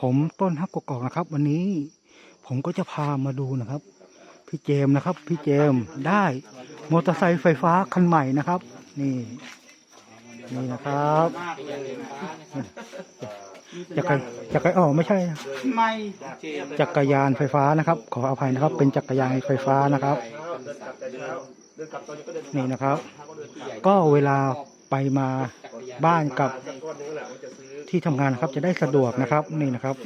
ผมต้นฮักกกอกนะครับ วันนี้ผมก็จะพามาดูนะครับ พี่เจมนะครับ พี่เจมได้มอเตอร์ไซค์ไฟฟ้าคันใหม่นะครับ นี่ นี่นะครับจักรจักรอ๋อไม่ใช่ ไม่จักรยานไฟฟ้านะครับ ขออภัยนะครับ เป็นจักรยานไฟฟ้านะครับ นี่นะครับ ก็เวลาไปมาบ้านกับ ที่ทำงานนะครับ จะได้สะดวกนะครับนี่นะครับ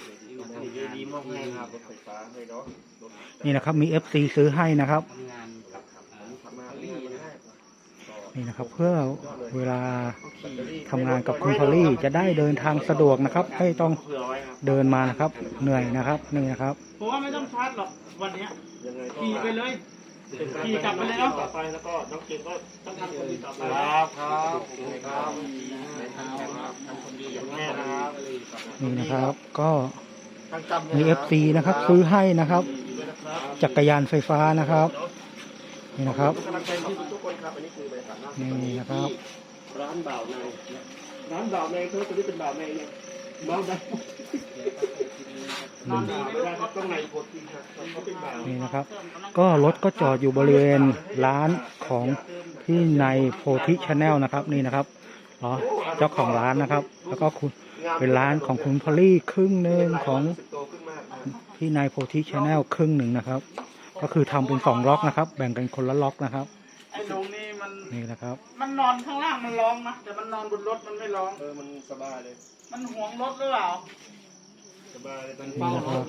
นี่นะครับมี FC ซื้อให้นะครับนี่นะครับ เพื่อเวลาทำงานกับคุณพอลลี่จะได้เดินทางสะดวกนะครับไม่ต้องเดินมานะครับ เหนื่อยนะครับนี่นะครับผมว่าไม่ต้องชาร์จหรอกวันเนี้ยขี่ไปเลยขี่กลับไปเลยเนาะต่อไปแล้วก็น้องเก่งก็ต้องทำคนดีต่อไปครับครับครับแม่ นะครับนี่นะครับ ก็มี FC นะครับ ซื้อให้นะครับ จักรยานไฟฟ้านะครับ นี่นะครับกำลังใจที่ทุกคนครับอันนี้คือบรรยากาศล่าสุดนี่นะครับ ร้านบ่าวในร้านบ่าวในเขาตัวนี้เป็นบ่าวในเนี่ยบ่าวในนอนดีไม่ได้ครับต้องในโพธิครับเขาเป็นบ่าวนี่นะครับ ก็รถก็จอดอยู่บริเวณร้านของที่ในโพธิชาแนลนะครับนี่นะครับ อ๋อเจ้าของร้านนะครับ แล้วก็คุณเป็นร้านของคุณพอลลี่ครึ่งหนึ่งของรู้สึกโตขึ้นมากนะที่ในโพธิชาแนลครึ่งหนึ่งนะครับ ก็คือทำเป็นสองล็อกนะครับ แบ่งกันคนละล็อกนะครับไอ้ลุงนี่มันนี่นะครับ มันนอนข้างล่างมันร้องนะแต่มันนอนบนรถมันไม่ร้องเออมันสบายเลย มันห่วงรถหรือเปล่าสบายเลยมันนี่นะครับ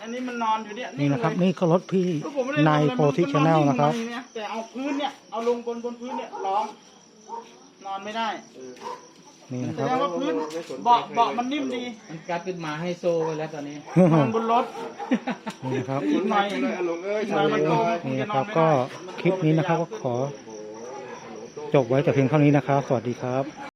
อันนี้มันนอนอยู่เนี่ยนี่นะครับเลยนี่ก็รถพี่คือผมไม่ได้ในทำอะไรโพธิชาแนลนะครับมันอแต่เอาพื้นเนี่ยเอาลงบนบนพื้นเนี่ยร้อง นอนไม่ได้นี่นะแสครับดงว่าพื้นเบาะเบาะมันนิ่มดีมันกลายเป็นหมาไฮโซไปแล้วตอนนี้ นอนบนรถ นี่นะครับอีกหน่อยเลยอารมณ์เอ้ยอีกหน่อยมันโตคงนี่จะนะนคอรันบไม่ก็ได้คลิปนี้นะครับก็ขอ จบไว้แต่เพียงเท่านี้นะครับ สวัสดีครับ